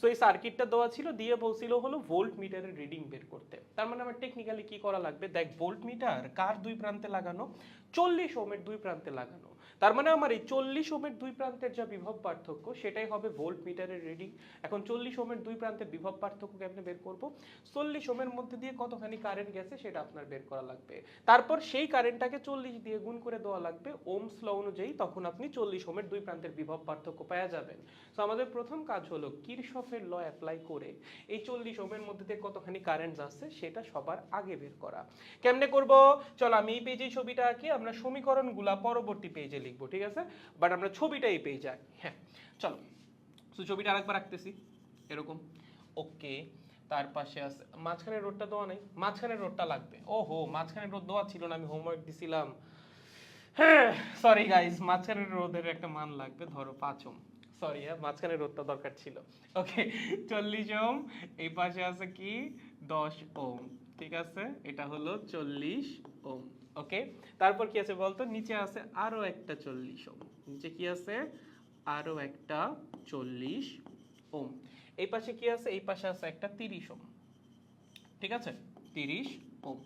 So এই সার্কিটটা দেওয়া ছিল, দিয়ে বলছিল হলো ভোল্ট মিটারের রিডিং বের করতে। তার মানে আমার টেকনিক্যালি কি করা লাগবে? দেখ ভোল্ট মিটার কার দুই প্রান্তে লাগানো? চল্লিশ ওমের দুই প্রান্তে লাগানো। তার মানে আমার এই চল্লিশ ওমের দুই প্রান্তের যা বিভব পার্থক্য, সেটাই হবে ভোল্ট মিটারের রিডিং। এখন চল্লিশ ওমের দুই প্রান্তের বিভব পার্থক্য কেমনে বের করব? চল্লিশ ওমের মধ্যে দিয়ে কতখানি কারেন্ট গেছে সেটা আপনার বের করা লাগবে। তারপর সেই কারেন্টটাকে চল্লিশ দিয়ে গুণ করে দেওয়া লাগবে ওমস ল অনুযায়ী, তখন আপনি চল্লিশ ওমের দুই প্রান্তের বিভব পার্থক্য পাওয়া যাবেন। তো আমাদের প্রথম কাজ হলো কিরশফের ল অ্যাপ্লাই করে এই চল্লিশ ওমের মধ্যে দিয়ে কতখানি কারেন্ট যাচ্ছে সেটা সবার আগে বের করা। কেমনে করব? চলো আমি এই পেজে ছবিটা আঁকি আমরা সমীকরণগুলা পরবর্তী পেজে লিখব, ঠিক আছে? বাট আমরা ছবিটা এই পেজে আঁকি হ্যাঁ চলো। তো ছবিটা আরেকবার রাখতেছি এরকম। ওকে তার পাশে আছে মাঝখানের রোডটা দেওয়া নেই। মাঝখানের রোডটা লাগবে। ওহো মাঝখানের রোড দেওয়া ছিল না, আমি হোমওয়ার্ক দিছিলাম। হ্যাঁ সরি গাইস মাঝখানের রোদের একটা মান লাগবে, ধরো পাঁচ ওম। সরি হ্যাঁ মাঝখানের রোদটা দরকার ছিল। ওকে চল্লিশ ওম। এই পাশে আছে কি? দশ ওম। ঠিক আছে? এটা হলো চল্লিশ ওম। ওকে? তারপর কি আছে বলতো? নিচে আছে আরও একটা চল্লিশ ওম। নিচে কি আছে? আরও একটা চল্লিশ ওম। এই পাশে কি আছে? এই পাশে আছে একটা তিরিশ ওম। ঠিক আছে? তিরিশ ওম।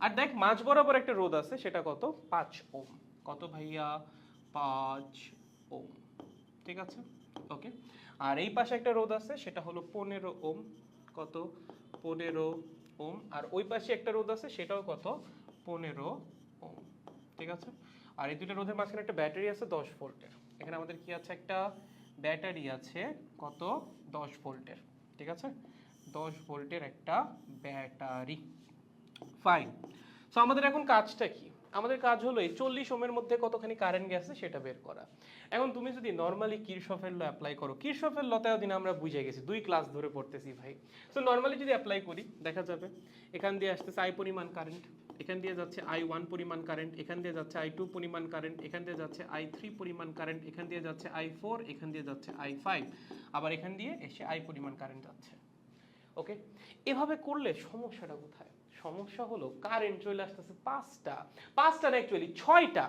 আর দেখ, মাঝ বরাবর একটা রোদ আছে, সেটা কত? পাঁচ ওম। কত ভাইয়া? পাঁচ ওম। ঠিক আছে? ওকে? আর এই পাশে একটা রোদ আছে, সেটা হলো পনেরো ওম। কত? পনেরো ওম। আর ওই পাশে একটা রোদ আছে, সেটাও কত? পনেরো ওম, ঠিক আছে? আর এই দুটো রোদের মাঝখানে একটা ব্যাটারি আছে দশ ভোল্টের। এখানে আমাদের কি আছে? একটা ব্যাটারি আছে কত? দশ ভোল্টের, ঠিক আছে? দশ ভোল্টের একটা ব্যাটারি। ফাইন সো আমাদের এখন কাজটা কি? আমাদের কাজ হলো এই চল্লিশ ওমের মধ্যে কতখানি কারেন্ট গেছে সেটা বের করা। এখন তুমি যদি নর্মালি কিরশফের ল অ্যাপ্লাই করো কিরশফের লতে দিন আমরা বুঝে গেছি, দুই ক্লাস ধরে পড়তেছি ভাই। সো নর্মালি যদি অ্যাপ্লাই করি, দেখা যাবে। এখান দিয়ে আসতেছে আই পরিমাণ কারেন্ট এখান দিয়ে যাচ্ছে আই ওয়ান পরিমাণ কারেন্ট এখান দিয়ে যাচ্ছে আই টু পরিমাণ কারেন্ট এখান দিয়ে যাচ্ছে আই থ্রি পরিমাণ কারেন্ট এখান দিয়ে যাচ্ছে আই ফোর এখান দিয়ে যাচ্ছে আই ফাইভ আবার এখান দিয়ে এসে আই পরিমাণ কারেন্ট যাচ্ছে। ওকে এভাবে করলে সমস্যাটা কোথায়? সমস্যা হলো কারেন্ট চলে আসতেছে পাঁচটা। পাঁচটা না অ্যাকচুয়ালি ছয়টা।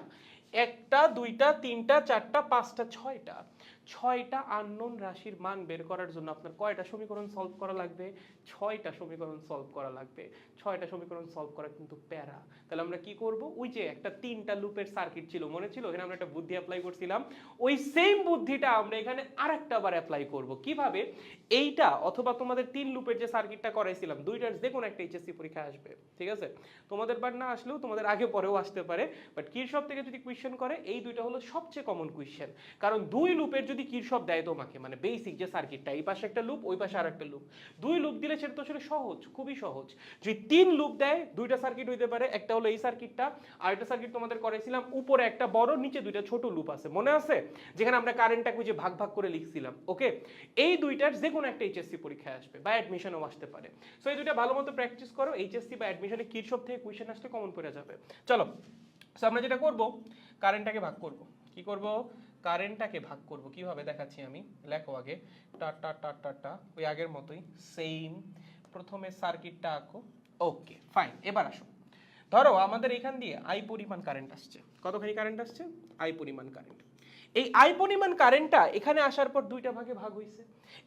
একটা, দুইটা, তিনটা, চারটা, পাঁচটা, ছয়টা। ছয়টা আননোন রাশির মান বের করার জন্য আপনার কয়টা সমীকরণ সলভ করা লাগবে? ছয়টা সমীকরণ সলভ করা লাগবে। ছয়টা সমীকরণ সলভ করা কিন্তু প্যারা। তাহলে আমরা কি করব? ওই যে একটা তিনটা লুপের সার্কিট ছিল, মনে ছিল? এখানে আমরা একটা বুদ্ধি অ্যাপ্লাই করছিলাম। ওই সেম বুদ্ধিটা আমরা এখানে আরেকটা বার অ্যাপ্লাই করব। কীভাবে? এইটা অথবা তোমাদের তিন লুপের যে সার্কিটটা করাইছিলাম, দুইটার যে কোনো একটা এইচএসসি পরীক্ষা আসবে। ঠিক আছে? তোমাদের বার না আসলেও তোমাদের আগে পরেও আসতে পারে। বাট কিরসব থেকে যদি কোয়েশ্চেন করে, এই দুইটা হলো সবচেয়ে কমন কোয়েশ্চেন কারণ দুই লুপের যদি কিরসব দেয় তোমাকে মানে বেসিক যে সার্কিটটা এই পাশে একটা লুপ, ওই পাশে আর একটা লুপ। দুই লুপ দিলে সেটা তো আসলে সহজ, খুবই সহজ। যদি তিন লুপ দেয়, দুইটা সার্কিট হইতে পারে, একটা হলো এই সার্কিটটা আর একটা সার্কিট তোমাদের করেছিলাম উপরে একটা বড়, নিচে দুইটা ছোট লুপ আছে। মনে আছে? যেখানে আমরা কারেন্টটাকে যে ভাগ ভাগ করে লিখছিলাম ওকে এই দুইটার যে কোনো একটা এইচএসসি পরীক্ষায় আসবে, বা অ্যাডমিশনও আসতে পারে। সো এই দুইটা ভালো মতো প্র্যাকটিস করো এইচএসসি বা অ্যাডমিশনে কিরসব থেকে কোয়েশ্চেন আসলে কমন পড়ে যাবে। চলো সো আমরা যেটা করব কারেন্টটাকে ভাগ করব। কি করব? কারেন্টটাকে ভাগ করব। কীভাবে দেখাচ্ছি আমি? লেখো আগে। টা টা টা টা টা। ওই আগের মতোই। সেম প্রথমে সার্কিটটা আঁকো। ওকে ফাইন এবার আসো। ধরো আমাদের এখান দিয়ে আই পরিমাণ কারেন্ট আসছে। কতখানি কারেন্ট আসছে? আই পরিমাণ কারেন্ট এই আই পরিমাণ কারেন্টটা এখানে আসার পর দুইটা ভাগে ভাগ হয়েছে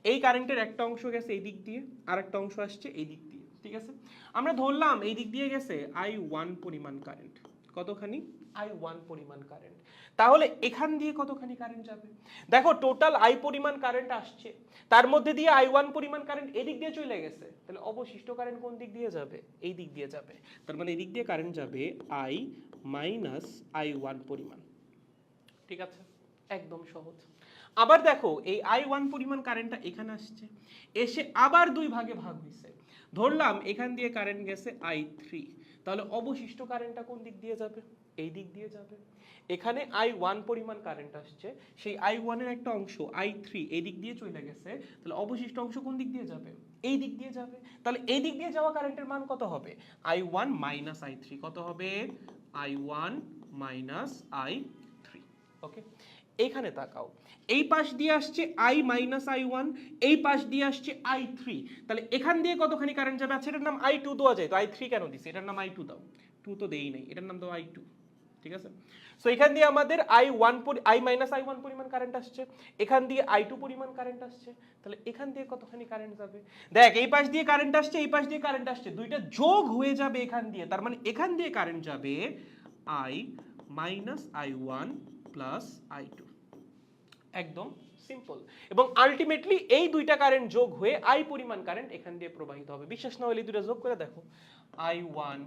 এই কারেন্টের একটা অংশ গেছে এই দিক দিয়ে আর একটা অংশ আসছে এই দিক দিয়ে। ঠিক আছে? আমরা ধরলাম এই দিক দিয়ে গেছে আই ওয়ান পরিমাণ কারেন্ট কতখানি? আই ওয়ান পরিমাণ কারেন্ট তাহলে এখান দিয়ে কতখানি কারেন্ট যাবে? দেখো টোটাল আই পরিমাণ কারেন্ট আসছে। তার মধ্যে দিয়ে আই ওয়ান পরিমাণ কারেন্ট এদিক দিয়ে চলে গেছে। তাহলে অবশিষ্ট কারেন্ট কোন দিক দিয়ে যাবে? এই দিক দিয়ে যাবে। তার মানে এদিক দিয়ে কারেন্ট যাবে আই মাইনাস আই ওয়ান পরিমাণ। ঠিক আছে? একদম সহজ। আবার দেখো, এই আই ওয়ান পরিমাণ কারেন্টটা এখানে আসছে। এসে আবার দুই ভাগে ভাগ হয়েছে ধরলাম, এখান দিয়ে কারেন্ট গেছে আই থ্রি তাহলে অবশিষ্ট কারেন্টটা কোন দিক দিয়ে যাবে? এই দিক দিয়ে যাবে। এখানে আই ওয়ান পরিমাণ কারেন্ট আসছে। সেই আই ওয়ানের একটা অংশ আই থ্রি এই দিক দিয়ে চলে গেছে। তাহলে অবশিষ্ট অংশ কোন দিক দিয়ে যাবে? এই দিক দিয়ে যাবে। তাহলে এই দিক দিয়ে যাওয়া কারেন্টের মান কত হবে? I one minus I three কত হবে? I one minus I three okay এইখানে তাকাও। এই পাশ দিয়ে আসছে আই মাইনাস আই ওয়ান এই পাশ দিয়ে আসছে আই থ্রি তাহলে এখান দিয়ে কতখানি কারেন্ট যাবে? আচ্ছা এটার নাম আই টু দেওয়া যায়। তো আই থ্রি কেন দিছি? এটার নাম আই টু দাও। টু তো দেই নাই। এটার নাম দাও আই টু ঠিক আছে? সো এখান দিয়ে আমাদের I one I minus I one পরিমাণ কারেন্ট আসছে, এখান দিয়ে আই টু পরিমাণ কারেন্ট আসছে, তাহলে এখান দিয়ে কতখানি কারেন্ট যাবে? দেখ, এই পাশ দিয়ে কারেন্ট আসছে, এই পাশ দিয়ে কারেন্ট আসছে, দুইটা যোগ হয়ে যাবে এখান দিয়ে, তার মানে এখান দিয়ে কারেন্ট যাবে I minus I one plus I two একদম সিম্পল এবং আলটিমেটলি এই দুইটা কারেন্ট যোগ হয়ে আই পরিমাণ কারেন্ট এখান দিয়ে প্রবাহিত হবে। বিশ্বাস না হলে এই দুটো যোগ করে দেখো। I one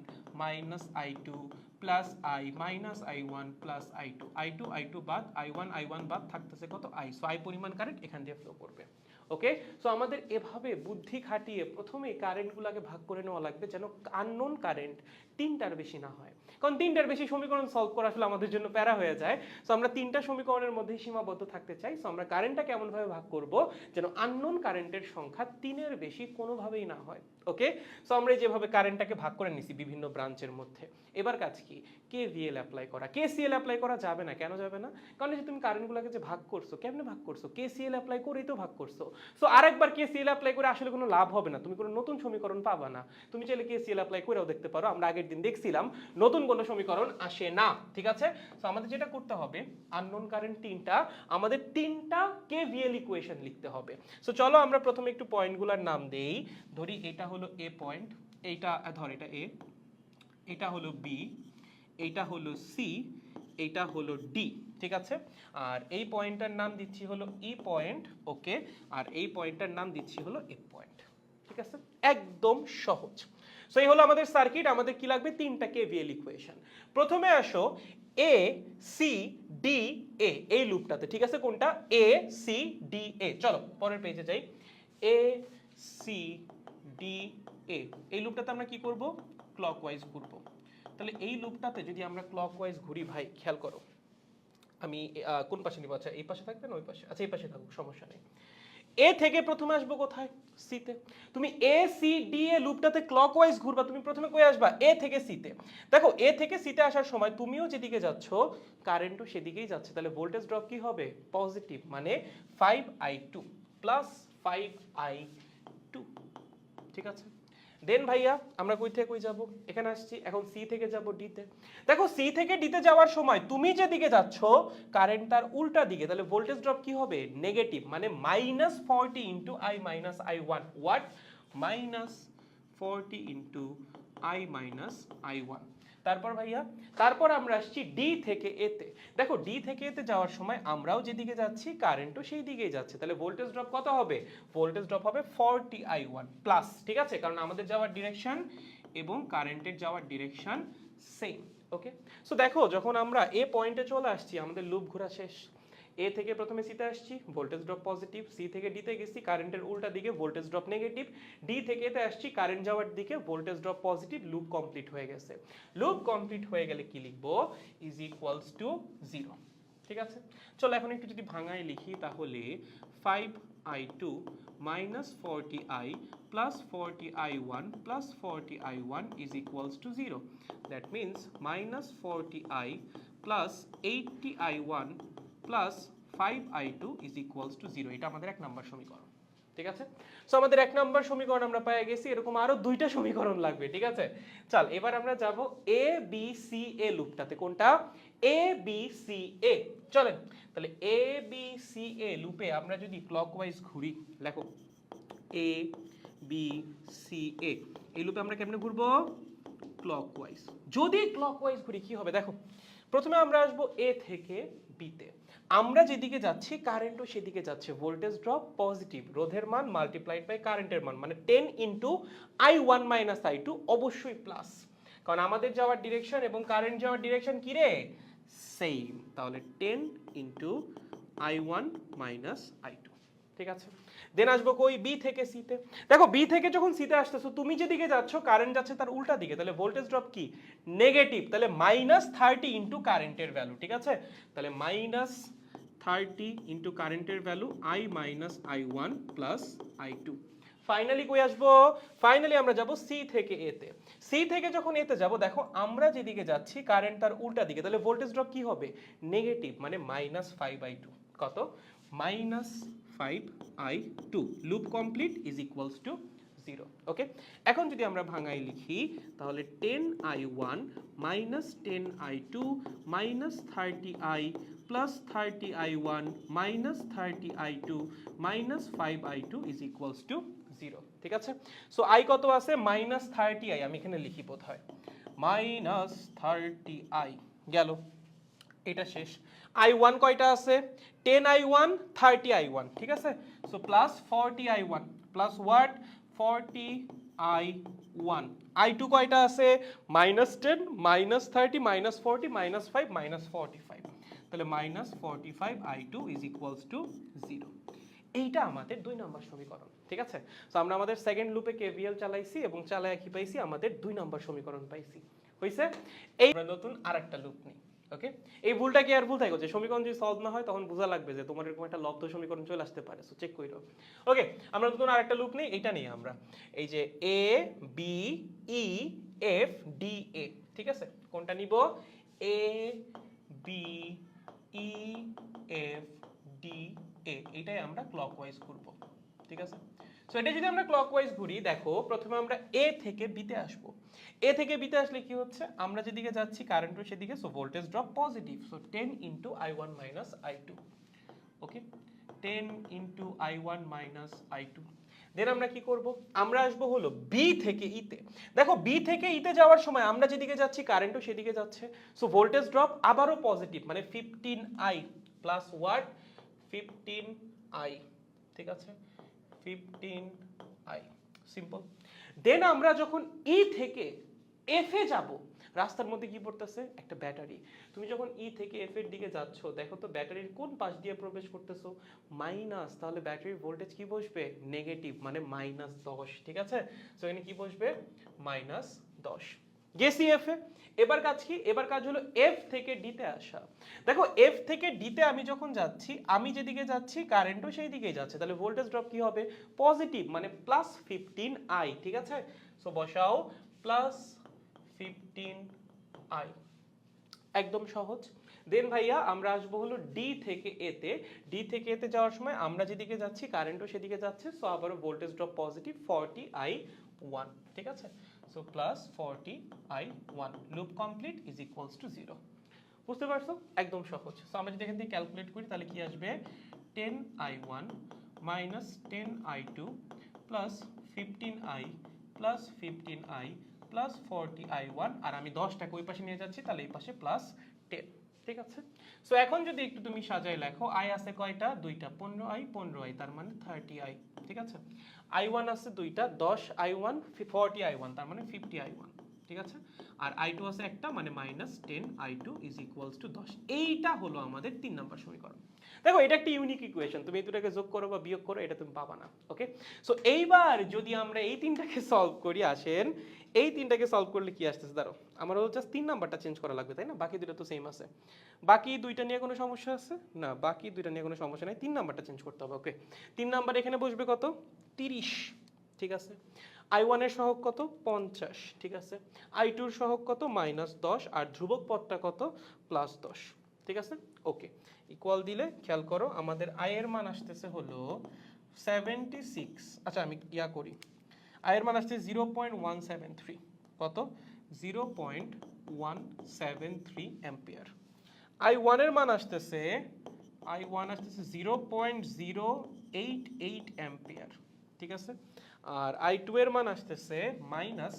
minus I two plus I minus I one plus I two I two I two বাদ আই ওয়ান আই ওয়ান বাদ, থাকতেছে কত? আই সো আই পরিমাণ কারেন্ট এখান দিয়ে ফ্লো করবে। ওকে সো আমাদের এভাবে বুদ্ধি খাটিয়ে প্রথমে কারেন্টগুলোকে ভাগ করে নেওয়া লাগবে যেন আননোন কারেন্ট তিনটার বেশি না হয়। কারণ তিনটার বেশি সমীকরণ সলভ করা আসলে আমাদের জন্য প্যারা হয়ে যায়। সো আমরা তিনটা সমীকরণের মধ্যেই সীমাবদ্ধ থাকতে চাই। সো আমরা কারেন্টটাকে এমনভাবে ভাগ করব? যেন আননোন কারেন্টের সংখ্যা তিনের বেশি কোনোভাবেই না হয়। ওকে সো আমরা যেভাবে কারেন্টটাকে ভাগ করে নিছি বিভিন্ন ব্রাঞ্চের মধ্যে। এবার কাজ কি? কে ভিএল অ্যাপ্লাই করা। কে সিএল অ্যাপ্লাই করা যাবে না। কেন যাবে না? কারণ যে তুমি কারেন্টগুলোকে যে ভাগ করছ, কেমনে ভাগ করছ? কে সিএল অ্যাপ্লাই করেই তো ভাগ করছ। সো আরেকবার কে সিএল অ্যাপ্লাই করে আসলে কোনো লাভ হবে না। তুমি কোনো নতুন সমীকরণ পাবা না। তুমি চাইলে কে সিএল অ্যাপ্লাই করেও দেখতে পারো। আমরা আগের দিন দেখছিলাম, নতুন কোনো সমীকরণ আসে না, ঠিক আছে? সো আমাদের যেটা করতে হবে আননোন কারেন্ট তিনটা, আমাদের তিনটা কে ভিএল ইকুয়েশন লিখতে হবে। সো চলো আমরা প্রথমে একটু পয়েন্টগুলোর নাম দেই। ধরি এটা হলো এ পয়েন্ট এইটা ধর এটা এ এটা হলো বি এইটা হলো সি এইটা হলো ডি ঠিক আছে? আর এই পয়েন্টটার নাম দিচ্ছি হলো ই পয়েন্ট ওকে আর এই পয়েন্টটার নাম দিচ্ছি হলো এফ পয়েন্ট ঠিক আছে? একদম সহজ। সো এই হলো আমাদের সার্কিট আমাদের কি লাগবে? তিনটা কেভিএল ইকুয়েশন প্রথমে আসো এ সি ডি এ এই লুপটাতে ঠিক আছে? কোনটা? এ সি ডি এ চলো, পরের পেজে যাই। এ সি ডি এ এই লুপটাতে আমরা কি করব? ক্লকওয়াইজ ঘুরবো। তাহলে এই লুপটাতে যদি আমরা ক্লকওয়াইজ ঘুরি, ভাই, খেয়াল করো। আমি কোন পাশে নিব? আচ্ছা এই পাশে থাকবে না ওই পাশে। আচ্ছা এই পাশে থাকুক, সমস্যা নেই। এ থেকে প্রথমে আসব কোথায়? সিতে তুমি এ সি ডি এ লুপটাতে ক্লকওয়াইজ ঘুরবা, তুমি প্রথমে কই আসবা? এ থেকে সিতে দেখো এ থেকে সিতে আসার সময় তুমিও যেদিকে যাচ্ছ কারেন্টও সেদিকেই যাচ্ছে। তাহলে ভোল্টেজ ড্রপ কি হবে? পজিটিভ মানে five I two plus five I two ঠিক আছে? দেন ভাইয়া, আমরা কই থেকে কই যাব? এখানে আসছি, এখন সি থেকে যাব ডিতে দেখো সি থেকে ডিতে যাওয়ার সময় তুমি যেদিকে যাচ্ছ কারেন্ট তার উল্টা দিকে, তাহলে ভোল্টেজ ড্রপ কি হবে? নেগেটিভ মানে minus forty into I minus I one what minus forty into I minus I one তারপর ভাইয়া, তারপর আমরা আসছি ডি থেকে এতে দেখো ডি থেকে এতে যাওয়ার সময় আমরাও যেদিকে যাচ্ছি কারেন্টও সেই দিকেই যাচ্ছে। তাহলে ভোল্টেজ ড্রপ কত হবে? ভোল্টেজ ড্রপ হবে ফর্টি আই ওয়ান প্লাস ঠিক আছে? কারণ আমাদের যাওয়ার ডিরেকশন এবং কারেন্টের যাওয়ার ডিরেকশন সেম ওকে সো দেখো, যখন আমরা এ পয়েন্টে চলে আসছি, আমাদের লুপ ঘোরা শেষ। এ থেকে প্রথমে সিতে আসছি ভোল্টেজ ড্রপ পজিটিভ সি থেকে ডিতে গেছি কারেন্টের উল্টা দিকে ভোল্টেজ ড্রপ নেগেটিভ ডি থেকে এতে আসছি কারেন্ট যাওয়ার দিকে voltage drop positive loop complete হয়ে গেছে। লুপ কমপ্লিট হয়ে গেলে কি লিখব? ইজ ইকুয়ালস টু জিরো ঠিক আছে? চলো এখন একটু যদি ভাঙায় লিখি, তাহলে five I two minus forty I plus forty I one plus forty I one is equals to zero that means minus forty I plus eighty I one plus five I two is equals to zero এটা আমাদের এক নম্বর সমীকরণ। ঠিক আছে? So আমাদের এক নম্বর সমীকরণ আমরা পেয়ে গেছি। এরকম আরও দুইটা সমীকরণ লাগবে, ঠিক আছে? চল, এবার আমরা যাব এ বি সি এ লুপটাতে। কোনটা? এ বি সি এ চলেন, তাহলে এ বি সি এ লুপে আমরা যদি ক্লকওয়াইজ ঘুরি লেখো এ বি সি এ এই লুপে আমরা কেমনে ঘুরবো? ক্লকওয়াইজ যদি ক্লকওয়াইজ ঘুরি, কি হবে? দেখো, প্রথমে আমরা আসব এ থেকে বিতে আমরা যেদিকে যাচ্ছি কারেন্টও সেদিকে যাচ্ছে। ভোল্টেজ ড্রপ পজিটিভ রোধের মান মাল্টিপ্লাইড বাই কারেন্টের মান মানে ten into I one minus I two অবশ্যই প্লাস কারণ আমাদের যাওয়ার ডিরেকশন এবং কারেন্ট যাওয়ার ডিরেকশন কি রে? সেম তাহলে ten into I one minus I two ঠিক আছে? দেন আসব কই? বি থেকে সিতে দেখো বি থেকে যখন সিতে আসতেছো, তুমি যেদিকে যাচ্ছ কারেন্ট যাচ্ছে তার উল্টা দিকে। তাহলে ভোল্টেজ ড্রপ কি? নেগেটিভ তাহলে মাইনাস থার্টি ইন্টু কারেন্টের ভ্যালু ঠিক আছে? তাহলে মাইনাস থার্টি ইন্টু কারেন্টের value I minus I one plus I two finally কই আসব? ফাইনালি আমরা যাব সি থেকে এতে সি থেকে যখন এতে যাব, দেখো আমরা যেদিকে যাচ্ছি কারেন্ট তার উল্টা দিকে, তাহলে ভোল্টেজ ড্রপ কি হবে? নেগেটিভ মানে মাইনাস ফাইভ আই টু কত? Minus five I two loop complete is equals to zero okay এখন যদি আমরা ভাঙাই লিখি, তাহলে ten I one minus ten I two minus thirty I plus 30i1 minus 30i2 minus 5i2 is equals to 0 ঠিক আছে so i কত আছে minus 30i আমি এখানে লিখি বোধ হয় minus 30i গেল এটা শেষ i1 কয়টা আছে 10i1 30i1 ঠিক আছে so plus 40i1 plus what 40i1 i2 কয়টা আছে -10 -30 -40 -5 -45 তাহলে minus forty five I two is equals to zero এইটা আমাদের দুই নম্বর সমীকরণ, ঠিক আছে? তো আমরা আমাদের সেকেন্ড লুপে কেভিএল চালাইছি এবং চালায় কি পাইছি? আমাদের দুই নম্বর সমীকরণ পাইছি। হইছে? এই নতুন আরেকটা লুপ নিই ওকে এই ভুলটা কি আর ভুল থাকে যে সমীকরণ যদি সলভ না হয়, তখন বোঝা লাগবে যে তোমার এরকম একটা লব্ধ সমীকরণ চলে আসতে পারে সো চেক কইরো। ওকে আমরা নতুন আরেকটা লুপ নেই এটা নেই আমরা। এই যে A B E F D A ঠিক আছে? কোনটা নিব? A B E F D A এটাই আমরা ক্লকওয়াইজ করব, ঠিক আছে? সো এটা যদি আমরা ক্লকওয়াইজ ঘুরি, দেখো, প্রথমে আমরা এ থেকে বিতে আসব। এ থেকে বিতে আসলে কি হচ্ছে? আমরা যেদিকে যাচ্ছি কারেন্টও সেদিকে so voltage drop positive so ten into I one minus I two okay ten into I one minus I two then আমরা কি করব? আমরা আসব হলো বি থেকে ইতে দেখো বি থেকে ইতে যাওয়ার সময় আমরা যেদিকে যাচ্ছি কারেন্টও সেদিকে যাচ্ছে। সো ভোল্টেজ ড্রপ আবারও পজিটিভ মানে fifteen I plus what fifteen I ঠিক আছে? ফিফটিন আই সিম্পল দেন আমরা যখন ই থেকে এফ এ যাব রাস্তার মধ্যে কি পড়তেছে? একটা ব্যাটারি। তুমি যখন ই থেকে এফ এর দিকে যাচ্ছ, দেখো তো ব্যাটারির কোন পাশ দিয়ে প্রবেশ করতেছো? মাইনাস, তাহলে ব্যাটারির ভোল্টেজ কি বসবে? নেগেটিভ মানে মাইনাস দশ, ঠিক আছে? সো এখানে কি বসবে? মাইনাস দশ। গেছি এফ এ। এবার কাজ কি? এবার কাজ হলো এফ থেকে ডিতে আসা। দেখো এফ থেকে ডিতে আমি যখন যাচ্ছি, আমি যেদিকে যাচ্ছি কারেন্টও সেই দিকেই যাচ্ছে। তাহলে ভোল্টেজ ড্রপ কি হবে? পজিটিভ মানে প্লাস ফিফটিন আই ঠিক আছে? সো বসাও প্লাস ফিফটিন আই একদম সহজ। দেন ভাইয়া, আমরা আসব হলো ডি থেকে এতে ডি থেকে এতে যাওয়ার সময় আমরা যেদিকে যাচ্ছি কারেন্টও সেদিকে যাচ্ছে সো আবারও voltage drop positive forty I one ঠিক আছে? So plus forty I one loop complete is equals to zero বুঝতে পারছ? একদম সহজ। সো আমরা যদি এখান থেকে ক্যালকুলেট করি, তাহলে কি আসবে? Ten I one minus ten I two plus fifteen I plus fifteen I plus forty I one আর আমি দশটাকে ওই পাশে নিয়ে যাচ্ছি, তাহলে এই পাশে প্লাস টেন ঠিক আছে? সো এখন যদি একটু তুমি সাজাই লেখো আই আছে কয়টা? দুইটা পনেরো আই পনেরো আই তার মানে থার্টি আই ঠিক আছে? আই ওয়ান আছে দুইটা, দশ I one forty I one তার মানে ফিফটি আই ওয়ান ঠিক আছে? আর আই টু আছে একটা মানে minus ten I two is equals to দশ। এইটা হলো আমাদের তিন নম্বর সমীকরণ। দেখো, এটা একটা ইউনিক ইকুয়েশন তুমি এই দুটাকে যোগ করো বা বিয়োগ করো, এটা তুমি পাবা না ওকে সো এইবার যদি আমরা এই তিনটাকে সলভ করি, আসেন এই তিনটাকে সলভ করলে কি আসতেছে? দাঁড়ো আমার জাস্ট তিন নাম্বারটা চেঞ্জ করা লাগবে, তাই না? বাকি দুটো তো সেম আছে। বাকি দুইটা নিয়ে কোনো সমস্যা আছে? না, বাকি দুইটা নিয়ে কোনো সমস্যা নাই, তিন নাম্বারটা চেঞ্জ করতে হবে ওকে তিন নাম্বার এখানে বসবে কত? তিরিশ, ঠিক আছে? আই ওয়ানের সহগ কত? পঞ্চাশ, ঠিক আছে? আই টুর সহগ কত? মাইনাস দশ, আর ধ্রুবক পদটা কত? প্লাস দশ, ঠিক আছে? ওকে ইকুয়াল দিলে খেয়াল করো, আমাদের আয়ের মান আসতেছে হলো সেভেন্টি সিক্স আচ্ছা আমি ইয়া করি। আয়ের মান আসছে zero point one seven three কত? Zero point one seven three ampere I ওয়ানের মান আসতেছে আই ওয়ান আসতেছে zero point zero eight eight ampere ঠিক আছে? আর আই টু এর মান আসতেছে minus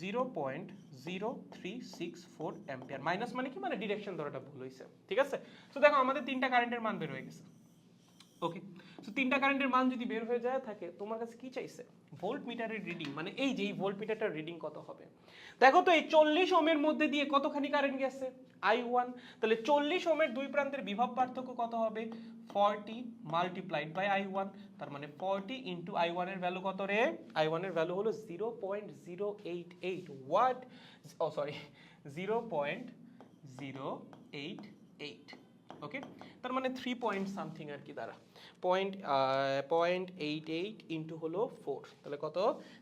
zero point zero three six four ampere minus মানে কি? মানে ডিরেকশন ধরাটা ভুল হয়েছে ঠিক আছে? তো দেখো, আমাদের তিনটা কারেন্টের মান বের হয়ে গেছে। ওকে তো তিনটা কারেন্টের মান যদি বের হয়ে যায়, থাকে, তোমার কাছে কি চাইছে? ভোল্ট মিটারের রিডিং মানে এই যে এই ভোল্ট মিটারটার রিডিং কত হবে? দেখো তো, এই চল্লিশ ওমের মধ্যে দিয়ে কতখানি কারেন্ট গেছে? আই ওয়ান তাহলে চল্লিশ ওমের দুই প্রান্তের বিভব পার্থক্য কত হবে? Forty multiplied by I one তার মানে ফর্টি ইন্টু আই ওয়ানের ভ্যালু কত রে? আই ওয়ানের ভ্যালু হলো zero point zero eight eight what oh sorry zero point zero eight eight okay তার মানে থ্রি পয়েন্ট সামথিং আর কি দ্বারা। Point point eight eight into হলো ফোর তাহলে কত?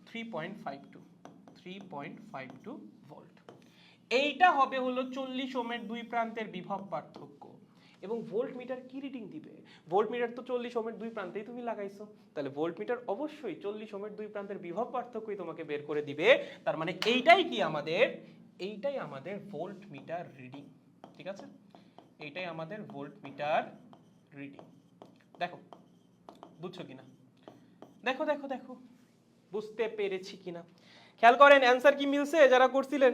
Three point five two three point five two volt এইটা হবে হলো চল্লিশ ওমের দুই প্রান্তের বিভব পার্থক্য। এবং ভোল্ট মিটার কি রিডিং দিবে? ভোল্ট মিটার তো চল্লিশ ওমের দুই প্রান্তেই তুমি লাগাইছো। তাহলে ভোল্ট মিটার অবশ্যই চল্লিশ ওমের দুই প্রান্তের বিভব পার্থক্যই তোমাকে বের করে দিবে। তার মানে এইটাই কি আমাদের? এইটাই আমাদের ভোল্ট মিটার রিডিং ঠিক আছে? এইটাই আমাদের ভোল্ট মিটার রিডিং। দেখো, বুঝছ কিনা? দেখো দেখো দেখো, বুঝতে পেরেছি কিনা। খেয়াল করেন অ্যান্সার কি মিলছে? যারা করছিলেন।